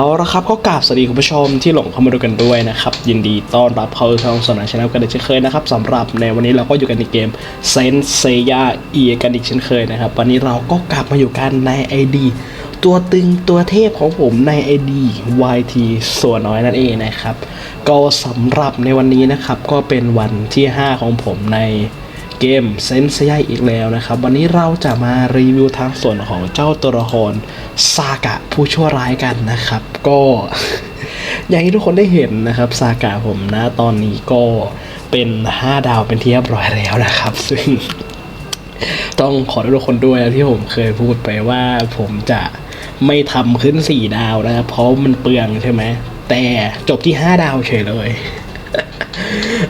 เอาละครับก็กราบสวัสดีคุณผู้ชมที่หลงเข้ามาดูกันด้วยนะครับ ยินดีต้อนรับเข้าสู่ช่องสนามชาแนลกันอีกเช่นเคยนะครับสำหรับในวันนี้เราก็อยู่กันในเกมเซนเซียเอีกันอีกเช่นเคยนะครับ วันนี้เราก็กลับมาอยู่กันใน ID ตัวตึงตัวเทพของผมใน ID YT ส่วนน้อยนั่นเองนะครับ ก็สำหรับในวันนี้นะครับก็เป็นวันที่ 5 ของผมใน เกมเซนเซียอีกแล้วนะครับ วันนี้เราจะมารีวิวทางส่วนของเจ้าตัวละครซากะผู้ชั่วร้ายกันนะครับ ก็ อย่างที่ทุกคนได้เห็นนะครับซากะผมนะตอนนี้ก็เป็น 5 ดาวเป็นที่เรียบร้อยแล้วนะครับ ซึ่ง ต้องขอโทษทุกคนด้วยที่ผมเคยพูดไปว่าผมจะไม่ทำขึ้น 4 ดาวนะครับ เพราะมันเปลืองใช่ไหมแต่จบที่ 5 ดาวเฉยเลย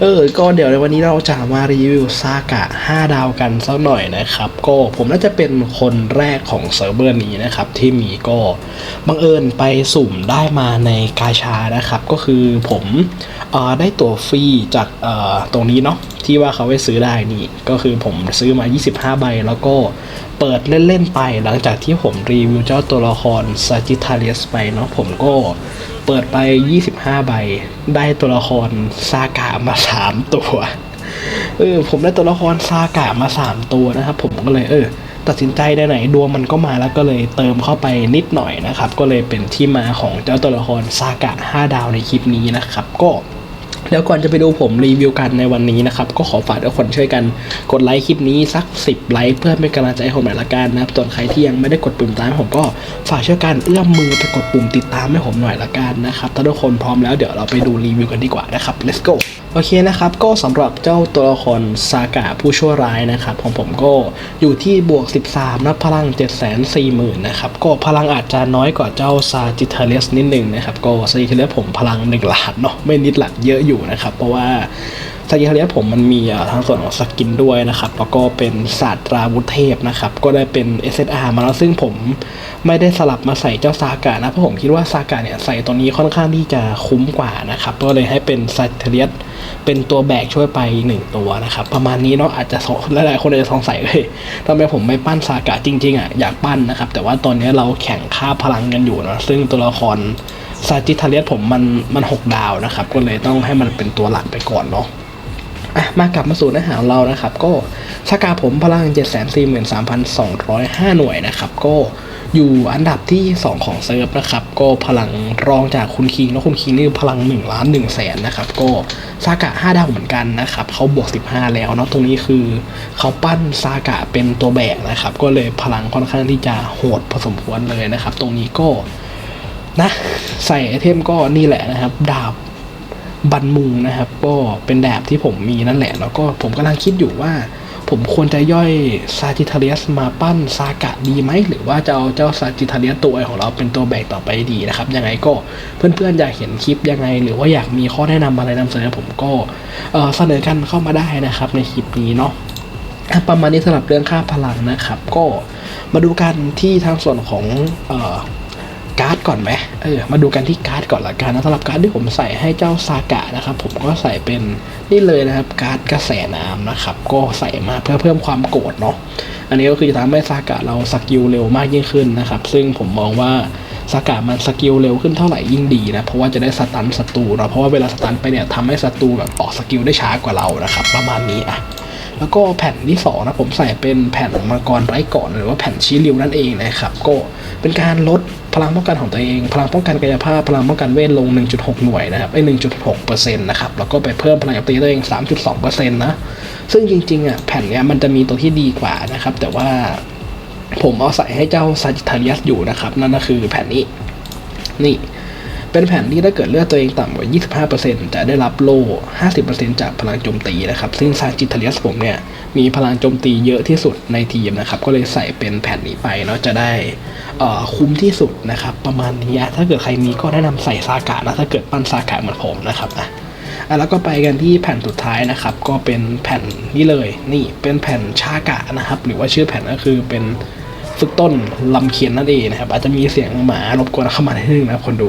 เออ ก็เดี๋ยวในวันนี้เราจะมารีวิวซากะ 5 ดาวกันสักหน่อยนะครับ ก็ผมน่าจะเป็นคนแรกของเซิร์ฟเวอร์นี้นะครับ ที่มีก็บังเอิญไปสุ่มได้มาในกาชานะครับ ก็คือผมออได้ตั๋วฟรีจากตรงนี้เนาะที่ว่าเขาไปซื้อได้นี่ ก็คือผมซื้อมา 25 ใบแล้วก็เปิดเล่น ๆ ไปหลังจากที่ผมรีวิวเจ้าตัวละครซาจิทาเลียสไปเนาะผมก็เปิดไป 25 ใบ ได้ตัวละครซา มาสามตัวเออผมได้ตัวละครซากะมาสามตัวนะครับ ผมก็เลยเออ ตัดสินใจได้ไหนดวงมันก็มาแล้วก็เลยเติมเข้าไปนิดหน่อยนะครับ ก็เลยเป็นที่มาของเจ้าตัวละครซากะ 5 ดาวในคลิปนี้นะครับ ก็ เดี๋ยวก่อนจะไปดูผมรีวิวกันในวันนี้นะครับ ก็ขอฝากทุกคนช่วยกันกดไลค์คลิปนี้สัก 10 ไลค์เพื่อเป็นกำลังใจให้ผมหน่อยละกันนะครับส่วนใครที่ยังไม่ได้กดปุ่มตามผมก็ฝากช่วยกันเอื้อมมือไปกดปุ่มติดตามให้ผมหน่อยละกันนะครับถ้าทุกคนพร้อมแล้วเดี๋ยวเราไปดูรีวิวกันดีกว่านะครับ let's go โอเคนะครับ ก็สำหรับเจ้าตัวละครซากะผู้ชั่วร้ายนะครับของผมก็อยู่ที่บวก 13นะพลัง 740,000นะครับก็พลังอาจจะน้อยกว่าเจ้าซาจิเทเลสนิดหนึ่งนะครับก็ซาจิเทเลสผมพลัง1ล้านเนาะไม่นิดหลักเยอะอยู่นะครับ เพราะว่าซาจิทาเลสผมมันมีอ่าทางส่วนของสกินด้วยนะครับ แล้วก็เป็นศาสตราวุธเทพนะครับ ก็ได้เป็น SSR มาแล้วซึ่งผมไม่ได้สลับมาใส่เจ้าซากะนะ เพราะผมคิดว่าซากะเนี่ยใส่ตัวนี้ค่อนข้างที่จะคุ้มกว่านะครับ ก็เลยให้เป็นซาจิทาเลสเป็นตัวแบกช่วยไปหนึ่งตัวนะครับ ประมาณนี้เนาะอาจจะหลายๆคนอาจจะสงสัยเลยทำไมผมไม่ปั้นซากะจริงๆอะอยากปั้นนะครับ แต่ว่าตอนนี้เราแข่งค่าพลังกันอยู่นะซึ่งตัวละคร ซาจิทาเลียสผมมันมันหกดาวนะครับ ก็เลยต้องให้มันเป็นตัวหลักไปก่อนเนาะอะมากลับมาสู่เนื้อหาของเรานะครับ ก็ชากาผมพลัง 743,205 หน่วยนะครับ ก็อยู่อันดับที่ 2 ของเซิร์ฟนะครับ ก็พลังรองจากคุณคิงแล้วคุณคิงนี่พลัง1ล้าน1แสนนะครับ ก็ซากะ 5 ดาวเหมือนกันนะครับเขาบวก 15 แล้วเนาะตรงนี้คือเขาปั้นซากะเป็นตัวแบกนะครับ ก็เลยพลังค่อนข้างที่จะโหดพอสมควรเลยนะครับ ตรงนี้ก็ นะ ใส่ไอเทมก็นี่แหละนะครับ ดาบบันมุงนะครับ ก็เป็นดาบที่ผมมีนั่นแหละ แล้วก็ผมกำลังคิดอยู่ว่า ผมควรจะย่อยซาจิทาเลียสมาปั้นซากะดีไหม หรือว่าจะเอาเจ้าซาจิทาเลียสตัวของเราเป็นตัวแบกต่อไปดีนะครับ ยังไงก็เพื่อนๆอยากเห็นคลิปยังไง หรือว่าอยากมีข้อแนะนำอะไรนำเสนอผมก็เสนอกันเข้ามาได้นะครับ ในคลิปนี้เนาะประมาณนี้สำหรับเรื่องค่าพลังนะครับ ก็มาดูกันที่ทางส่วนของ การ์ดก่อนไหมเออมาดูกันที่การ์ดก่อนละกันนะสำหรับการ์ดที่ผมใส่ให้เจ้าซากะนะครับ ผมก็ใส่เป็นนี่เลยนะครับการ์ดกระแสน้ำนะครับ ก็ใส่มาเพื่อเพิ่มความโกรธเนาะอันนี้ก็คือจะทำให้ซากะเราสกิลเร็วมากยิ่งขึ้นนะครับ ซึ่งผมมองว่าซากะมันสกิลเร็วขึ้นเท่าไหร่ยิ่งดีนะ เพราะว่าจะได้สตันศัตรูเนาะเพราะว่าเวลาสตันไปเนี่ยทำให้ศัตรูแบบออกสกิลได้ช้ากว่าเรานะครับ ประมาณนี้อะแล้วก็แผ่นที่สองนะผมใส่เป็นแผ่นมังกรไร้ก่อนหรือว่าแผ่นชี้ริวนั่นเองนะครับ ก็เป็นการลด พลังป้องกันของตัวเอง พลังป้องกันกายภาพ พลังป้องกันเวทลง 1.6 หน่วยนะครับไอ้1.6เปอร์เซ็นต์นะครับแล้วก็ไปเพิ่มพลังอัตีตัวเอง 3.2เปอร์เซ็นต์นะซึ่งจริงๆอะแผ่นเนี้ยมันจะมีตัวที่ดีกว่านะครับ แต่ว่าผมเอาใส่ให้เจ้าซาจิทาเลียสอยู่นะครับ นั่นก็คือแผ่นนี้นี่ เป็นแผนที่ถ้าเกิดเลือดตัวเองต่ำกว่า 25%จะได้รับโล่ 50%จากพลังโจมตีนะครับ ซึ่งซาจิทเลียสผมเนี่ย มีพลังโจมตีเยอะที่สุดในทีมนะครับ ก็เลยใส่เป็นแผ่นนี้ไปเนาะจะได้เอ่อคุ้มที่สุดนะครับ ประมาณนี้ถ้าเกิดใครมีก็แนะนำใส่ซากะนะถ้าเกิดปั้นซากะเหมือนผมนะครับอะแล้วก็ไปกันที่แผ่นสุดท้ายนะครับ ก็เป็นแผ่นนี้เลย นี่เป็นแผ่นชากะนะครับ หรือว่าชื่อแผ่นก็คือเป็นฝึกต้นลำเคียนนั่นเองนะครับ อาจจะมีเสียงหมารบกวนเข้ามานิดนึงนะคนดู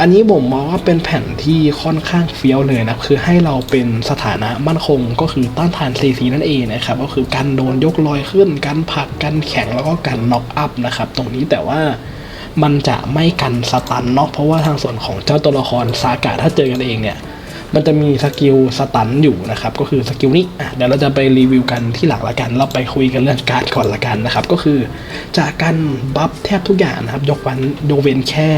อันนี้ผมมองว่าเป็นแผ่นที่ค่อนข้างเฟี้ยวเลยนะคือให้เราเป็นสถานะมั่นคงก็คือต้านทานซีซีนั่นเองนะครับก็คือการโดนยกลอยขึ้นการผลักการแข็งแล้วก็การน็อกอัพนะครับตรงนี้แต่ว่ามันจะไม่กันสตันเนาะเพราะว่าทางส่วนของเจ้าตัวละครซากะถ้าเจอกันเองเนี่ย มันจะมีสกิลสตันอยู่นะครับ ก็คือสกิลนี้อะเดี๋ยวเราจะไปรีวิวกันที่หลังละกัน เราไปคุยกันเรื่องการ์ดก่อนละกันนะครับ ก็คือจากการบัฟแทบทุกอย่างนะครับ ยกเว้นยกเว้นแค่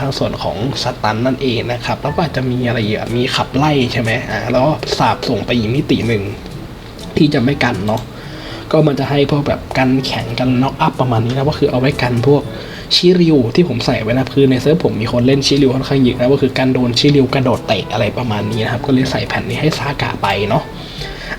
ทางส่วนของสตันนั่นเองนะครับ แล้วก็อาจจะมีอะไรอะมีขับไล่ใช่ไหมอ่าแล้วสาบส่งไปอีกมิติหนึ่งที่จะไม่กันเนาะก็มันจะให้พวกแบบกันแข็งกันน็อกอัพประมาณนี้นะก็คือเอาไว้กันพวก ชิริวที่ผมใส่ไว้นะคือในเซิร์ฟผมมีคนเล่นชิริวค่อนข้างเยอะนะก็คือการโดนชิริวกระโดดเตะอะไรประมาณนี้นะครับก็เลยใส่แผ่นนี้ให้ซากะไปเนาะ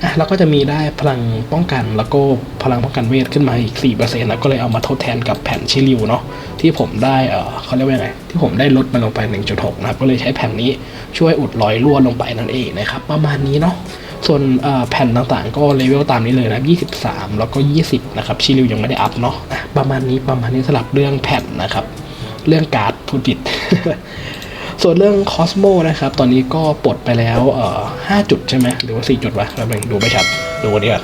อะแล้วก็จะมีได้พลังป้องกันแล้วก็พลังป้องกันเวทขึ้นมาอีก4%นะก็เลยเอามาทดแทนกับแผ่นชิริวเนาะที่ผมได้เออเขาเรียกว่าไงที่ผมได้ลดมันลงไป 1.6 นะครับก็เลยใช้แผ่นนี้ช่วยอุดรอยรั่วลงไปนั่นเองนะครับประมาณนี้เนาะ ส่วนแผ่นต่างๆ ก็เลเวลตามนี้เลยนะ23 แล้วก็ 20 นะครับ ชิลิวยังไม่ได้อัพเนาะประมาณนี้ประมาณนี้สลับเรื่องแผ่นนะครับ เรื่องการ์ดพูดผิด ส่วนเรื่องคอสโมนะครับ ตอนนี้ก็ปลดไปแล้วเอ่อ5จุดใช่ไหมหรือว่า 4 จุดวะแป๊บนึงดูไม่ชัด ดูนี่ก่อน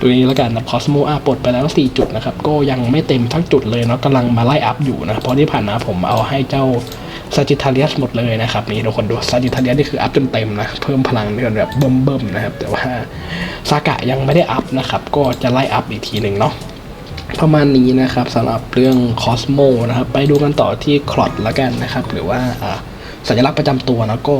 ดูนี้แล้วกันนะคอสโมอะปลดไปแล้ว 4 จุดนะครับ ก็ยังไม่เต็มทั้งจุดเลยเนาะกำลังมาไล่อัพอยู่นะเพราะที่ผ่านมาผมเอาให้เจ้า ซาจิทาเลียสหมดเลยนะครับนี่ทุกคนดูซาจิทาเลียสนี่คืออัพเต็มๆนะเพิ่มพลังเดือนแบบเบิ่มๆนะครับแต่ว่าซากะยังไม่ได้อัพนะครับก็จะไล่อัพอีกทีหนึ่งเนาะประมาณนี้นะครับสำหรับเรื่องคอสโมนะครับไปดูกันต่อที่คลอดละกันนะครับหรือว่าสัญลักษณ์ประจำตัวนะก็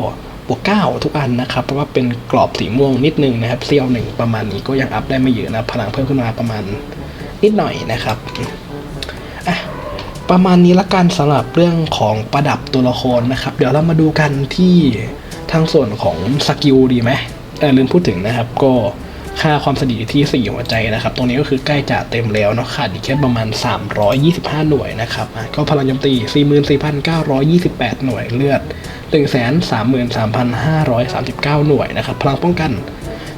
บวกเก้าทุกอันนะครับ เพราะว่าเป็นกรอบสีม่วงนิดนึงนะครับเซียวหนึ่งประมาณนี้ก็ยังอัพได้ไม่เยอะนะพลังเพิ่มขึ้นมาประมาณนิดหน่อยนะครับอะ ประมาณนี้ละกันสำหรับเรื่องของประดับตัวละครนะครับ เดี๋ยวเรามาดูกันที่ทางส่วนของสกิลดีไหมเออลืมพูดถึงนะครับ ก็ค่าความสดีที่ 4 หัวใจนะครับ ตรงนี้ก็คือใกล้จะเต็มแล้วเนาะขาดอีกแค่ประมาณ 325 หน่วยนะครับก็พลังโจมตี 44,928 หน่วยเลือด 133,539 หน่วยนะครับ พลังป้องกัน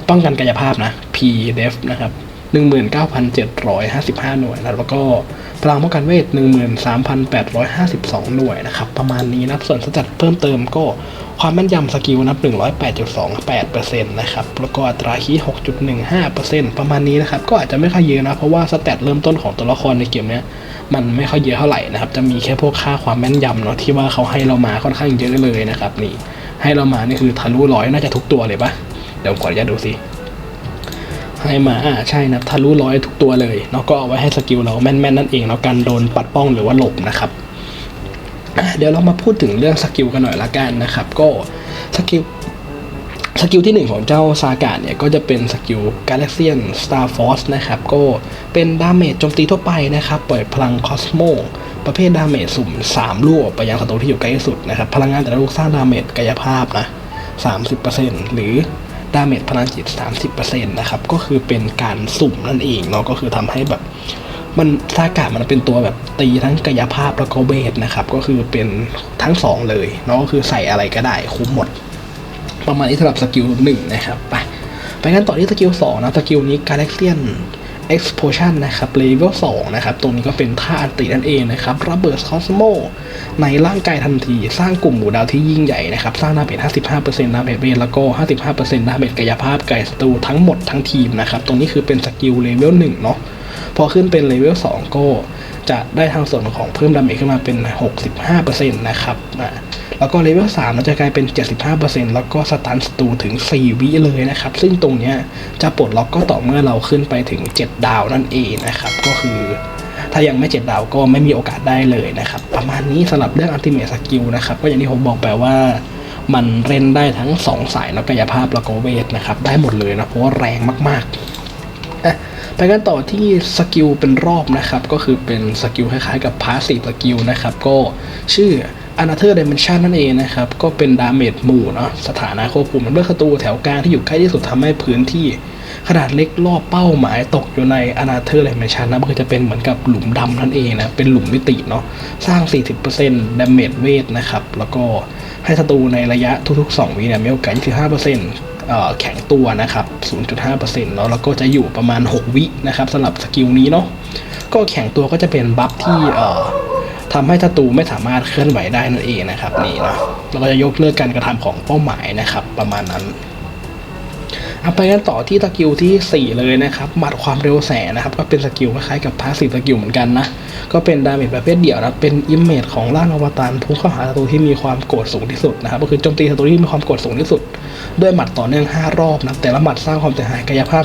ป้องกันกายภาพนะ P def นะครับ 19,755 หน่วยนะแล้วก็พลังป้องกันเวท 13,852 หน่วยนะครับ ประมาณนี้นะส่วนสจัดเพิ่มเติมก็ความแม่นยำสกิลนับ 108.28%นะครับ แล้วก็อัตราคีย์6.15%ประมาณนี้นะครับ ก็อาจจะไม่ค่อยเยอะนะ เพราะว่าสแตทเริ่มต้นของตัวละครในเกมเนี้ยมันไม่ค่อยเยอะเท่าไหร่นะครับ จะมีแค่พวกค่าความแม่นยำเนาะที่ว่าเขาให้เรามาค่อนข้างเยอะเลยนะครับนี่ให้เรามานี่คือทะลุร้อยน่าจะทุกตัวเลยปะเดี๋ยวขออนุญาตดูสิ ให้มาอ่าใช่นะทะลุร้อยทุกตัวเลยเนาะก็เอาไว้ให้สกิลเราแม่นๆนั่นเองเนาะการโดนปัดป้องหรือว่าหลบนะครับเดี๋ยวเรามาพูดถึงเรื่องสกิลกันหน่อยละกันนะครับ ก็สกิลสกิลที่หนึ่งของเจ้าซากะเนี่ยก็จะเป็นสกิล Galaxian Star Force นะครับ ก็เป็นดาเมจโจมตีทั่วไปนะครับ ปล่อยพลังคอสโมประเภทดาเมจสุ่ม 3 ลูกออกไปยังศัตรูที่อยู่ใกล้ที่สุดนะครับ พลังงานแต่ละลูกสร้างดาเมจกายภาพนะ 30%หรือ ดาเมจพลังจิต 30%นะครับ ก็คือเป็นการสุ่มนั่นเองเนาะก็คือทำให้แบบ มันซากะมันเป็นตัวแบบตีทั้งกายภาพแล้วก็เวทนะครับ ก็คือเป็นทั้งสองเลยเนาะก็คือใส่อะไรก็ได้คุ้มหมด ประมาณนี้สำหรับสกิลหนึ่งนะครับ ไปไปกันต่อที่สกิลสองนะสกิลนี้กาแล็กเซียน Explosion นะครับเลเวล2นะครับ ตรงนี้ก็เป็นท่าอันตินั่นเองนะครับ ระเบิดคอสโมในร่างกายทันที สร้างกลุ่มหมู่ดาวที่ยิ่งใหญ่นะครับ สร้างดาเมจ55%ดาเมจเวทแล้วก็ 55%ดาเมจกายภาพไกายศัตรูทั้งหมดทั้งทีมนะครับ ตรงนี้คือเป็นสกิลเลเวล1เนาะ พอขึ้นเป็นเลเวล2ก็จะได้ทางส่วนของเพิ่มดาเมจขึ้นมาเป็น 65%นะครับอ่าแล้วก็เลเวล3เราจะกลายเป็น 75%แล้วก็สตันศัตรูถึง 4 วิเลยนะครับ ซึ่งตรงเนี้ยจะปลดล็อกก็ต่อเมื่อเราขึ้นไปถึง 7 ดาวนั่นเองนะครับ ก็คือถ้ายังไม่ 7 ดาวก็ไม่มีโอกาสได้เลยนะครับ ประมาณนี้สำหรับเรื่องอัลติเม e สกิลนะครับ ก็อย่างที่ผมบอกไปว่ามันเล่นได้ทั้ง 2 สายแล้วกายภาพแล้วก็เวทนะครับ ได้หมดเลยนะเพราะว่าแรงมากๆ อะไปกันต่อที่สกิลเป็นรอบนะครับ ก็คือเป็นสกิลคล้ายๆกับพาสซีฟสกิลนะครับ ก็ชื่อ Another Dimension นั่นเองนะครับ ก็เป็นดาเมจหมู่เนาะสถานะควบคุมเมื่อศัตรูแถวกลางที่อยู่ใกล้ที่สุดทำให้พื้นที่ ขนาดเล็กรอบเป้าหมายตกอยู่ใน Another Dimension นะมันก็จะเป็นเหมือนกับหลุมดำนั่นเองนะ เป็นหลุมมิติเนาะสร้าง 40%ดาเมจเวทนะครับ แล้วก็ให้ศัตรูในระยะทุกๆ 2 วิเนี่ยมีโอกาส 25% แข็งตัวนะครับ 0.5%เนาะแล้วก็จะอยู่ประมาณ 6 วินะครับสำหรับสกิลนี้เนาะก็แข็งตัวก็จะเป็นบัฟที่ทำให้ศัตรูไม่สามารถเคลื่อนไหวได้นั่นเองนะครับนี่นะแล้วก็จะยกเลิกการกระทำของเป้าหมายนะครับ ประมาณนั้น เอาไปกันต่อที่สกิลที่ 4 เลยนะครับหมัดความเร็วแสนะครับก็เป็นสกิลคล้ายๆกับพาสซีฟสกิลเหมือนกันนะก็เป็นดาเมจประเภทเดี่ยวนะเป็นอิมเมจของร่างอวตารพุ่งเข้าหาศัตรูที่มีความโกรธสูงที่สุดนะครับก็คือโจมตีศัตรูที่มีความโกรธสูงที่สุด ด้วยหมัดต่อเนื่อง 5 รอบนะแต่ละหมัดสร้างความเสียหายกายภาพ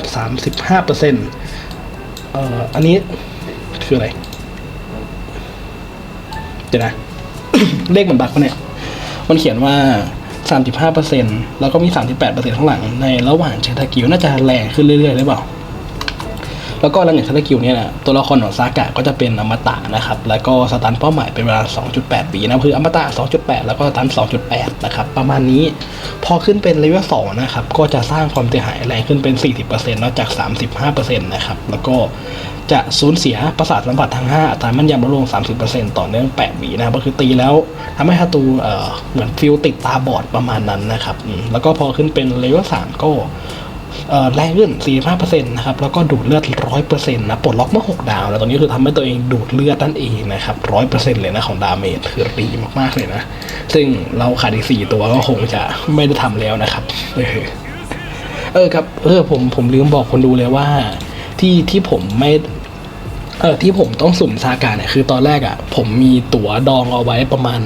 35%เอ่ออันนี้คืออะไรเดี๋ยวนะเลขมันบักปะเนี่ยมันเขียนว่า 35%แล้วก็มี 38%ข้างหลังในระหว่างใช้ตะกิวน่าจะแรงขึ้นเรื่อยๆหรือเปล่า แล้วก็หลังจากใช้ตะกิวเนี่ยนะตัวละครของซากะก็จะเป็นอมตะนะครับ แล้วก็สตันเป้าหมายเป็นเวลา 2.8ปีนะคืออมตะ 2.8 แล้วก็สตัน 2.8 นะครับ ประมาณนี้พอขึ้นเป็นเลเวล2นะครับ ก็จะสร้างความเสียหายแรงขึ้นเป็น 40%นอกจาก 35%นะครับ แล้วก็จะสูญเสียประสาทสัมผัสทั้ง 5 อัตราแม่นยำลดลง 30%ต่อเนื่อง8วินะครับก็คือตีแล้วทำให้ศัตรูเอ่อเหมือนฟิลติดตาบอดประมาณนั้นนะครับ แล้วก็พอขึ้นเป็นเลเวล3ก็ แรงขึ้น 45%นะครับ แล้วก็ดูดเลือด 100%นะปลดล็อกเมื่อ 6 ดาว แล้วตอนนี้คือทำให้ตัวเองดูดเลือดนั่นเองนะครับ 100%เลยนะของดาเมจคือดีมากๆเลยนะ ซึ่งเราขาดอีก 4 ตัวก็คงจะไม่ได้ทำแล้วนะครับ เออครับ เออผมผมลืมบอกคนดูเลยว่า ที่ที่ผมไม่เออที่ผมต้องสุ่มซากาเนี่ยคือตอนแรกอะ่ะ ผมมีตั๋วดองเอาไว้ประมาณ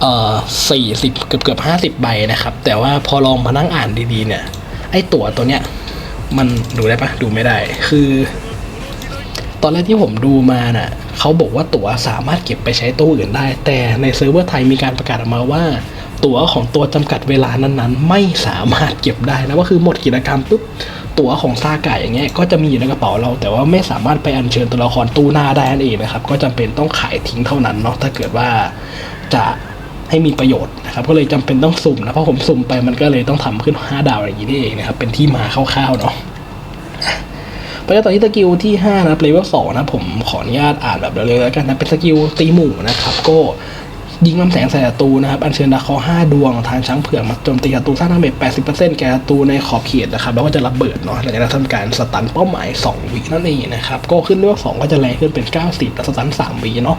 เอ่อสี่สิบเกือบเกือบห้าสิบใบนะครับ แต่ว่าพอลองมานั่งอ่านดีๆเนี่ย ไอ้ตั๋วตัวเนี้ยมันดูได้ปะดูไม่ได้ คือ ตอนแรกที่ผมดูมาน่ะเขาบอกว่าตั๋วสามารถเก็บไปใช้ตู้อื่นได้ แต่ในเซิร์ฟเวอร์ไทยมีการประกาศออกมาว่า ตั๋วของตัวจำกัดเวลานั้นๆ ไม่สามารถเก็บได้นะว่าคือหมดกิจกรรมปุ๊บตั๋วของซากะอย่างเงี้ยก็จะมีอยู่ในกระเป๋าเรา แต่ว่าไม่สามารถไปอัญเชิญตัวละครตู้หน้าได้นั่นเองนะครับ ก็จำเป็นต้องขายทิ้งเท่านั้นเนาะถ้าเกิดว่าจะ ให้มีประโยชน์นะครับก็เลยจำเป็นต้องสุ่มนะเพราะผมสุ่มไปมันก็เลยต้องทำขึ้น 5 ดาวอย่างนี้นี่เองนะครับเป็นที่มาคร่าวๆเนาะไปกันต่อที่สกิลที่ 5 นะครับเลเวล2นะผมขออนุญาตอ่านแบบเร็วๆแล้วกันนะเป็นสกิลตีหมู่นะครับก็ยิงลำแสงใส่ศัตรูนะครับ อัญเชิญดาวเคราะห์5ดวงทางช้างเผือกมาโจมตีศัตรูสร้างดาเมจ80%แก่ศัตรูในขอบเขตนะครับ แล้วก็จะระเบิดเนาะหลังจากนั้นทำการสตันเป้าหมาย 2 วินั่นเองนะครับ ก็ขึ้นเลเวล2ก็จะแรงขึ้นเป็น 90แล้วสตัน 3 วิเนาะ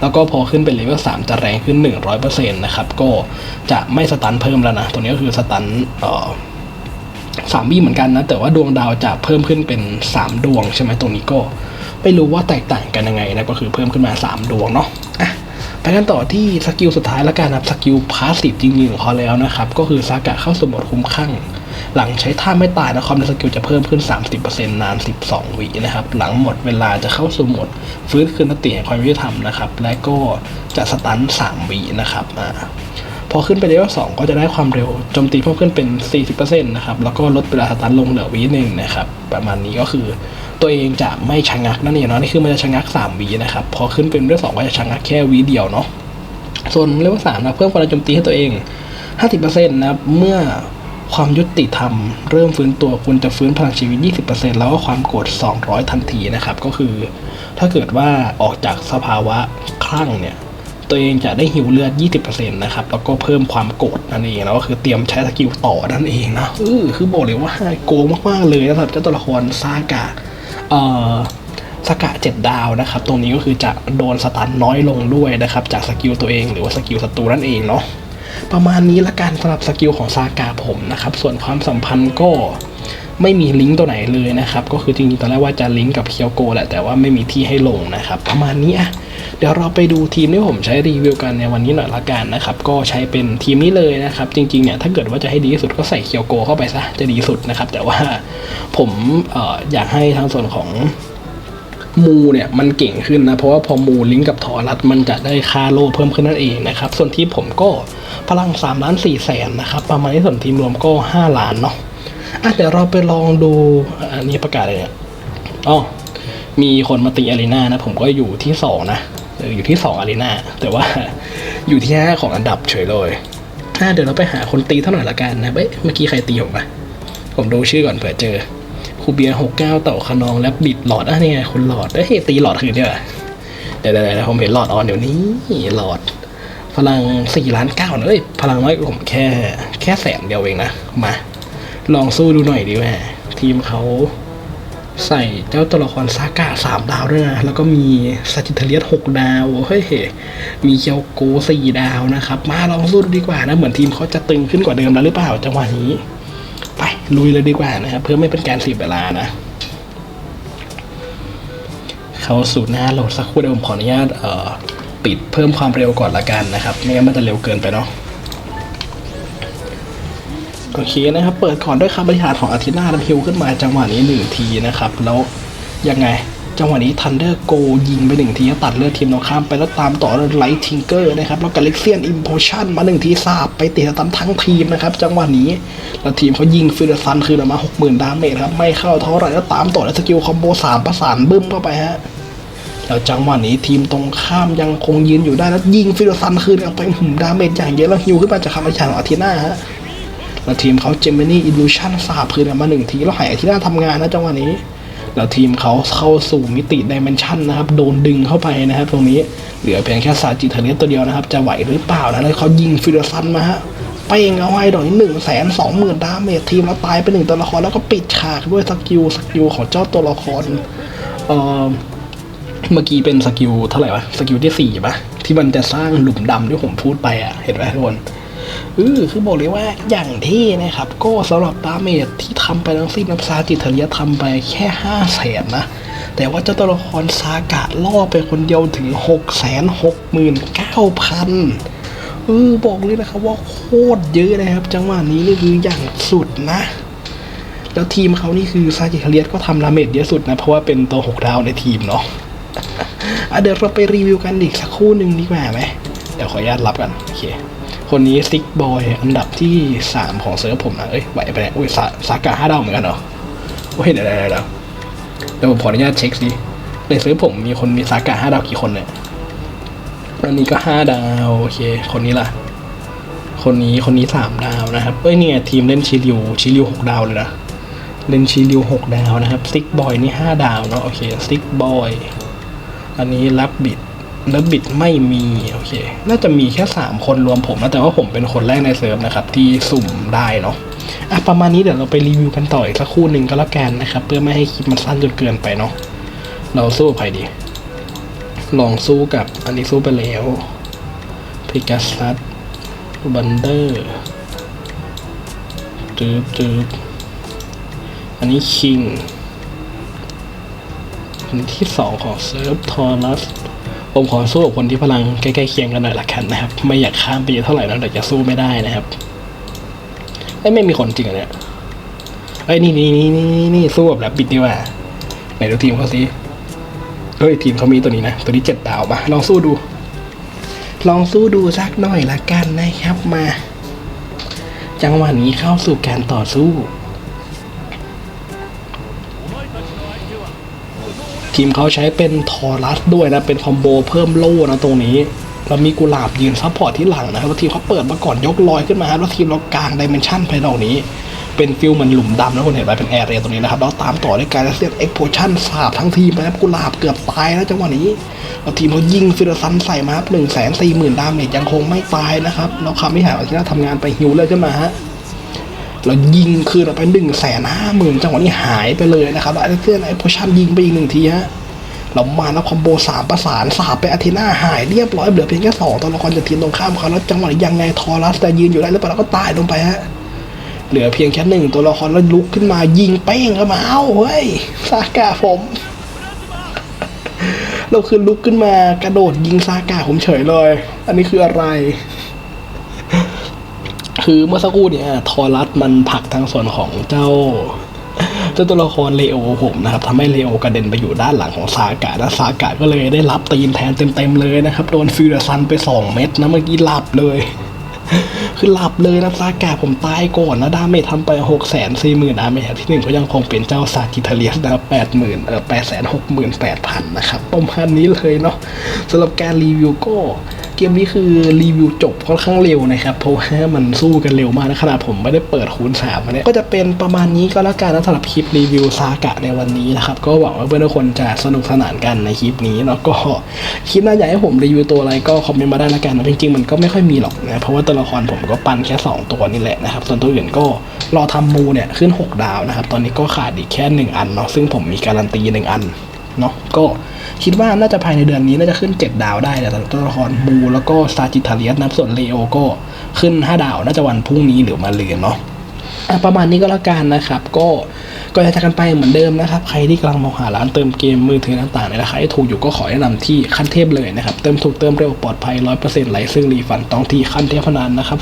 แล้วก็พอขึ้นเป็นเลเวล3จะแรงขึ้น 100%นะครับ ก็จะไม่สตันเพิ่มแล้วนะ ตัวนี้ก็คือสตันเอ่อสามวิเหมือนกันนะ แต่ว่าดวงดาวจะเพิ่มขึ้นเป็นสามดวงใช่ไหมตรงนี้ก็ไม่รู้ว่าแตกต่างกันยังไงนะ ก็คือเพิ่มขึ้นมาสามดวงเนาะอะไปกันต่อที่สกิลสุดท้ายแล้วกันนะสกิลพาสซีฟจริงๆของเขาแล้วนะครับ ก็คือซากะเข้าสู่โหมดคุ้มข้าง หลังใช้ท่าไม่ตายนะความในสกิลจะเพิ่มขึ้น 30%นาน 12 วินะครับ หลังหมดเวลาจะเข้าสู่โหมด ฟื้นคืนสติแห่งความยุติธรรมนะครับ และก็จะสตัน 3 วินะครับอ่าพอขึ้นไปเลเวลสองก็จะได้ความเร็วโจมตีเพิ่มขึ้นเป็น 40%นะครับ แล้วก็ลดเวลาสตาร์ทลงเหลือวิหนึ่งนะครับ ประมาณนี้ก็คือตัวเองจะไม่ชะงักนั่นเองเนาะนี่คือมันจะชะงัก3วินะครับ พอขึ้นเป็นเลเวลสองก็จะชะงักแค่วิเดียวเนาะส่วนเลเวลสามนะเพิ่มความเร็วโจมตีให้ตัวเอง 50%นะครับ เมื่อ ความยุติธรรม เริ่มฟื้นตัวคุณจะฟื้นพลังชีวิต 20%แล้วก็ความโกรธ200 ทันทีนะครับ ก็คือ ถ้าเกิดว่าออกจากสภาวะคลั่งเนี่ย ตัวเองจะได้หิวเลือด 20%นะครับ แล้วก็เพิ่มความโกรธนั่นเองแล้วก็คือเตรียมใช้สกิลต่อนั่นเองนะเออคือบอกเลยว่าโกงมากๆเลยนะครับเจ้าตัวละครซากะเอ่อสกะเจ็ดดาวนะครับ ตรงนี้ก็คือจะโดนสตันน้อยลงด้วยนะครับ จากสกิลตัวเองหรือว่าสกิลศัตรูนั่นเองเนาะ ประมาณนี้ละกันสำหรับสกิลของซากาผมนะครับ ส่วนความสัมพันธ์ก็ไม่มีลิงก์ตัวไหนเลยนะครับ ก็คือจริงๆตอนแรกว่าจะลิงก์กับเคียวโกแหละแต่ว่าไม่มีที่ให้ลงนะครับ ประมาณนี้อะเดี๋ยวเราไปดูทีมที่ผมใช้รีวิวกันในวันนี้หน่อยละกันนะครับ ก็ใช้เป็นทีมนี้เลยนะครับ จริงๆเนี่ยถ้าเกิดว่าจะให้ดีที่สุดก็ใส่เคียวโกเข้าไปซะจะดีสุดนะครับ แต่ว่าผมอออยากให้ทางส่วนของ มูเนี่ยมันเก่งขึ้นนะ เพราะว่าพอมูลิงก์กับทอรัสมันจะได้ค่าโลเพิ่มขึ้นนั่นเองนะครับ ส่วนทีมผมก็พลัง3ล้าน4แสนนะครับ ประมาณนี้ส่วนทีมรวมก็ 5 ล้านเนาะอะเดี๋ยวเราไปลองดูอันนี้ประกาศอะไรเนี่ยอ๋อมีคนมาตีอารีนานะ ผมก็อยู่ที่สองนะอยู่ที่สองอารีนาแต่ว่าอยู่ที่ห้าของอันดับเฉยเลยอะเดี๋ยวเราไปหาคนตีเท่าไหร่อยละกันนะเอ้ยเมื่อกี้ใครตีผมปะผมดูชื่อก่อนเผื่อเจอ คูเบียหกเก้าเต่าขนองและบิดหลอดอะนี่ไงคุณหลอดเอ้ยตีหลอดคืนเนี่ยเดี๋ยวเดี๋ยวเดี๋ยวผมเห็นหลอดออนเดี๋ยวนี้หลอด พลังสี่ล้านเก้าเอ้ยพลังน้อยกว่าผมแค่ แค่แสนเดียวเองนะมาลองสู้ดูหน่อยดีแม่ทีมเขาใส่เจ้าตัวละครซากะสามดาวด้วยนะ แล้วก็มีสัจิเทเลียสหกดาวเฮ้ยมีเคียวโกสี่ดาวนะครับ มาลองสู้ดูดีกว่านะ เหมือนทีมเขาจะตึงขึ้นกว่าเดิมแล้วหรือเปล่าจังหวะนี้ ไปลุยเลยดีกว่านะครับ เพื่อไม่เป็นการเสียเวลานะ เข้าสู่หน้าโหลดสักครู่เดี๋ยวผมขออนุญาตเอ่อปิดเพิ่มความเร็วก่อนละกันนะครับ ไม่งั้นมันจะเร็วเกินไปเนาะโอเคนะครับ เปิดก่อนด้วยคำบริหารของอาทิตย์หน้าดับฮิวขึ้นมาจังหวะนี้หนึ่งทีนะครับ แล้วยังไง จังหวะนี้ทันเดอร์โกยิงไปหนึ่งทีตัดเลือดทีมตรงข้ามไปแล้วตามต่อไลท์ทิงเกอร์นะครับแล้วกาเล็กเซียนอิมโพชันมาหนึ่งทีสาบไปเตะตามทั้งทีมนะครับจังหวะนี้แล้วทีมเขายิงฟิลซันคืนออกมาหกหมื่นดาเมจครับไม่เข้าเท่าไหร่แล้วตามต่อด้วสกิลคอมโบสามประสานบึ้มเข้าไปฮะแล้วจังหวะนี้ทีมตรงข้ามยังคงยืนอยู่ได้แล้วยิงฟิลซันคืนออกไปหืมดาเมจอย่างเยอะแล้วฮิวขึ้นมาจากคำอาจารย์ของอาทิน้าฮะแล้วทีมเขาเจมินี่อิลูชันสาบคืนมาหนึ่งทีแล้วหายอาทิน้าทำงานนะจังหวะนี้ แล้วทีมเขาเข้าสู่มิติดิเมนชันนะครับโดนดึงเข้าไปนะครับ ตรงนี้เหลือเพียงแค่ซาจิเทเลสตัวเดียวนะครับ จะไหวหรือเปล่านะแล้วเขายิงฟิลซันมาฮะเป้งเอาไว้ดอกนี้หนึ่งแสนสองหมื่นดาเมจทีมแล้วตายไปหนึ่งตัวละครแล้วก็ปิดฉากด้วยสกิลสกิลของเจ้าตัวละครเอ่อเมื่อกี้เป็นสกิลเท่าไหร่วะสกิลที่สี่ปะที่มันจะสร้างหลุมดำที่ผมพูดไปอะเห็นไหมทุกคน ออคือบอกเลยว่าอย่างที่นะครับ ก็สำหรับดาเมจที่ทำไปทั้งสิ้นน้ำซาจิตเทเลียทำไปแค่ห้าแสนนะ แต่ว่าเจ้าตัวละครซากะล่อไปคนเดียวถึงหกแสนหกหมื่นเก้าพันเออบอกเลยนะครับว่าโคตรเยอะนะครับ จังหวะนี้นี่คืออย่างสุดนะ แล้วทีมเขานี่คือซาจิเทเลียก็ทำดาเมจเยอะสุดนะ เพราะว่าเป็นตัวหกดาวในทีมเนาะอะเดี๋ยวเราไปรีวิวกันอีกสักครู่หนึ่งดีกว่าไหมเดี๋ยวขออนุญาตรับกัน โอเค คนนี้ซิกบอยอันดับที่สามของเซิร์ฟผมนะเอ้ยไหวไปไหนอุ้ยสาสากาห้าดาวเหมือนกันเหรอโอ้ยเดี๋ยวเดี๋ยวเดี๋ยวผมขออนุญาตเช็คสิในเซิร์ฟผมมีคนมีสากาห้าดาวกี่คนเนี่ยอันนี้ก็ห้าดาวโอเคคนนี้ล่ะ คนนี้คนนี้สามดาวนะครับเอ้ยเนี่ไงทีมเล่นชิลิวชิลิวหกดาวเลยนะเล่นชิลิวหกดาวนะครับซิกบอยนี่ห้าดาวเนาะโอเคซิกบอยอันนี้รับบิด รับบิดไม่มีโอเค น่าจะมีแค่สามคนรวมผมนะแต่ว่าผมเป็นคนแรกในเซิร์ฟนะครับ ที่สุ่มได้เนาะอะประมาณนี้เดี๋ยวเราไปรีวิวกันต่ออีกสักคู่หนึ่งก็แล้วกันนะครับ เพื่อไม่ให้คลิปมันสั้นจนเกินไปเนาะเราสู้ใครดี ลองสู้กับอันนี้สู้ไปแล้วพิกัสัตบันเดอร์จืบจืบอันนี้คิงคนที่สองของเซิร์ฟทอรัส ผมขอสู้กับคนที่พลังใกล้ๆเคียงกันหน่อยละกันนะครับ ไม่อยากข้ามไปเยอะเท่าไหร่นะเดี๋ยวจะสู้ไม่ได้นะครับไอ้ไม่มีคนจริงเหรอเนี่ยไอ้นี่นี่นี่นี่นี่สู้แบบแรบบิดดีกว่าไหนดูทีมเขาสิเฮ้ยทีมเขามีตัวนี้นะ ตัวนี้เจ็ดดาวมาลองสู้ดู ลองสู้ดูสักหน่อยละกันนะครับมา จังหวะนี้เข้าสู่การต่อสู้ ทีมเขาใช้เป็นทอรัสด้วยนะเป็นคอมโบเพิ่มโล่นะตรงนี้แล้วมีกุหลาบยืนซัพพอร์ตที่หลังนะครับทีมเขาเปิดมาก่อนยกลอยขึ้นมาครับแล้วทีมเรากลางดิเมนชั่นไปดอกนี้ เป็นฟิลเหมือนหลุมดำนะคุณเห็นไหมเป็นแอร์เรียตรงนี้นะครับแล้วตามต่อด้วยการเซียนเอ็กโพชั่นสาบทั้งทีมนะครับกุหลาบเกือบตายแล้วจังหวะนี้แล้วทีมเขายิงฟิลซันใส่มาครับหนึ่งแสนสี่หมื่นดาเมจยังคงไม่ตายนะครับแล้วคำไม่หายอาทิตย์หน้าทำงานไปฮิวเลยขึ้นมาฮะ เรายิงคืนออกไปหนึ่งแสนห้าหมื่นจังหวะนี้หายไปเลยนะครับไอ้เพื่อนไอ้โพชั่นยิงไปอีกหนึ่งทีฮะเรามาแล้วคอมโบสามประสานสาบไปอาทิน่าหายเรียบร้อยเหลือเพียงแค่สองตัวละครจากทีมตรงข้ามเขาแล้วจังหวะยังไงทอรัสแต่ยืนอยู่ได้หรือเปล่าแล้วก็ตายลงไปฮะเหลือเพียงแค่หนึ่งตัวละครแล้วลุกขึ้นมายิงเป้งเข้ามาเอ้าเฮ้ยซากาผมเราคือลุกขึ้นมากระโดดยิงซากาผมเฉยเลย อันนี้คืออะไร คือเมื่อสักครู่เนี่ยทอรัสมันผลักทางส่วนของเจ้าเจ้าตัวละครเลโอผมนะครับทำให้เลโอกระเด็นไปอยู่ด้านหลังของซากะและซากะก็เลยได้รับตีนแทนเต็มๆเลยนะครับ โดนฟิวเดอร์ซันไป 2 เม็ดนะเมื่อกี้หลับเลย คือหลับเลยนะซากะผมตายก่อนนะดาเมจทำไป6กแสนสี่หมื่นดาเมจที่หนึ่งก็ยังคงเป็นเจ้าซาจิทาเลียสนะครับแปดหมื่นเออแปดแสนหกหมื่นแปดพันนะครับประมาณนี้เลยเนาะสำหรับการรีวิวก็ เกมนี้คือรีวิวจบค่อนข้างเร็วนะครับ เพราะว่ามันสู้กันเร็วมากนะขนาดผมไม่ได้เปิดคูณสามมาเนี่ยก็จะเป็นประมาณนี้ก็แล้วกันนะสำหรับคลิปรีวิวซากะในวันนี้นะครับ ก็หวังว่าเพื่อนทุกคนจะสนุกสนานกันในคลิปนี้เนาะก็คลิปหน้าอยากให้ผมรีวิวตัวอะไรก็คอมเมนต์มาได้ล้วกันนะจริงๆมันก็ไม่ค่อยมีหรอกนะเพราะว่าตัวละครผมก็ปั้นแค่ 2 ตัวนี่แหละนะครับส่วนตัวอื่นก็รอทำมูเนี่ยขึ้น 6 ดาวนะครับตอนนี้ก็ขาดอีกแค่ 1 อันเนาะซึ่งผมมีการันตี 1 อัน เนาะก็คิดว่าน่าจะภายในเดือนนี้น่าจะขึ้น 7 ดาวได้แต่ตัวละครบูแล้วก็ซาจิทาเลียสนะส่วนเลโอก็ขึ้น 5 ดาว น่าจะวันพรุ่งนี้หรือมาเลือนเนาะประมาณนี้ก็แล้วกันนะครับ ก็ก็จะจากกันไปเหมือนเดิมนะครับ ใครที่กำลังมองหาร้านเติมเกมมือถือต่างๆในราคาที่ถูกอยู่ก็ขอแนะนำที่ขั้นเทพเลยนะครับ เติมถูกเติมเร็วปลอดภัย100%ไหลซึ่งรีฟันต้องที่ขั้นเทพเท่านั้นนะครับ